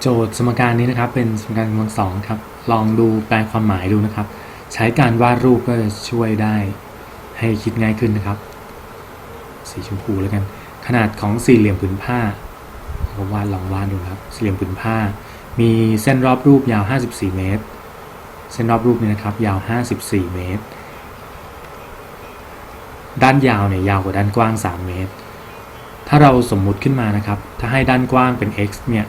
โจทย์สมการนี้นะครับเป็นสมการกำลังสองครับลองดูแปลความหมายดูนะครับ ใช้การวาดรูปก็จะช่วยได้ให้คิดง่ายขึ้นนะครับ สีชมพูแล้วกัน ขนาดของสี่เหลี่ยมผืนผ้าผมวาดลองวาดดูครับ สี่เหลี่ยมผืนผ้า มีเส้นรอบรูปยาว 54 เมตร เส้นรอบรูปนี้นะครับ ยาว 54 เมตร ด้านยาวเนี่ยยาวกว่าด้านกว้าง 3 เมตร ถ้าเราสมมุติขึ้นมานะครับ ถ้าให้ด้านกว้างเป็น x เนี่ย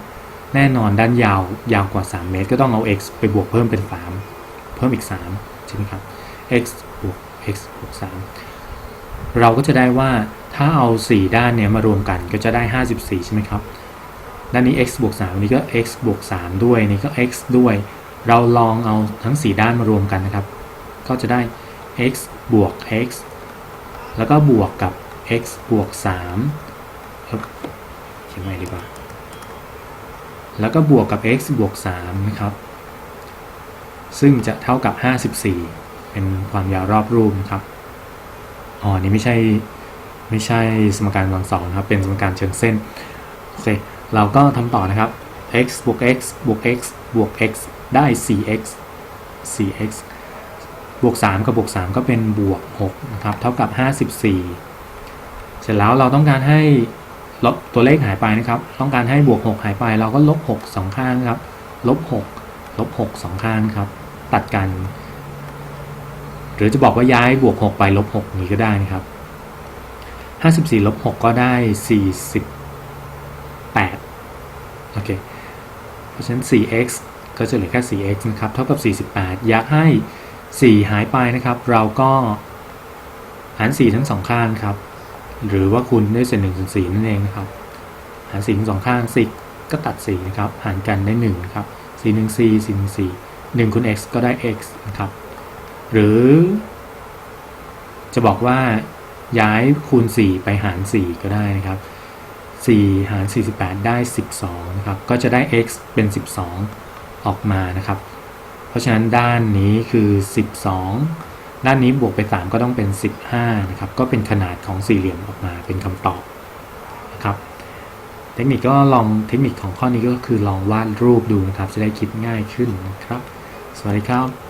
แน่นอนด้านยาวยาวกว่า 3 เมตร ก็ต้องเอา x ไปบวกเพิ่มเป็น 3 เพิ่มอีก 3 ใช่ไหมครับ x บวก x บวก 3 เราก็จะได้ว่าถ้าเอา 4 ด้านเนี่ยมารวมกันก็จะได้ 54 ใช่ไหมครับ ด้านนี้ x บวก3อันนี้ก็ x บวก 3 ด้วยนนี้ก็ x ด้วย เราลองเอาทั้ง 4 ด้านมารวมกันนะครับ ก็จะได้ x บวก x แล้วก็บวกกับ x บวก3เขียนใหม่ดีกว่า แล้วก็บวกกับ x บวก3นะครับ ซึ่งจะเท่ากับ 54 เป็นความยาวรอบรูปนะครับ อ๋อ นี่ไม่ใช่ไม่ใช่สมการกำลังสองนะครับ เป็นสมการเชิงเส้น โอเค เราก็ทำต่อนะครับ x บวก x บวก x บวก x ได้ 4x 4x บวก 3 กับบวก 3 ก็เป็นบวก 6 นะครับ เท่ากับ 54 เสร็จแล้วเราต้องการให้ ลบตัวเลขหายไปนะครับ ต้องการให้บวก 6 หายไป เราก็ลบ6สองข้างครับ ลบ 6 ลบ6สองข้างครับ ตัดกัน หรือจะบอกว่าย้ายบวก 6 ไปลบ 6 นี้ก็ได้นะครับ 54ลบ6ก็ได้ 48 โอเค เพราะฉะนั้น 4x ก็จะเหลือแค่ 4x นะครับ เท่ากับ 48 อยากให้ 4 หายไปนะครับ เราก็หาร 4 ทั้งสองข้างครับ หรือว่าคูณด้วยเศษ1ส่วน4นั่นเองนะครับ หาร4ทั้งสองข้าง10ก็ตัด4นะครับ หารกันได้1นะครับ4 1 4 4 1 4 1คูณ x ก็ได้ x นะครับ หรือ จะบอกว่าย้ายคูณ 4 ไปหาร 4 ก็ได้นะครับ 4 หาร 48 ได้ 12 นะครับ ก็จะได้ x เป็น 12 ออกมานะครับ เพราะฉะนั้นด้านนี้คือ 12 ด้านนี้บวกไป 3 ก็ต้องเป็น 15นะครับก็เป็นขนาดของสี่เหลี่ยมออกมาเป็นคำตอบนะครับเทคนิคก็ลองเทคนิคของข้อนี้ก็คือลองวาดรูปดูนะครับ จะได้คิดง่ายขึ้นนะครับ สวัสดีครับ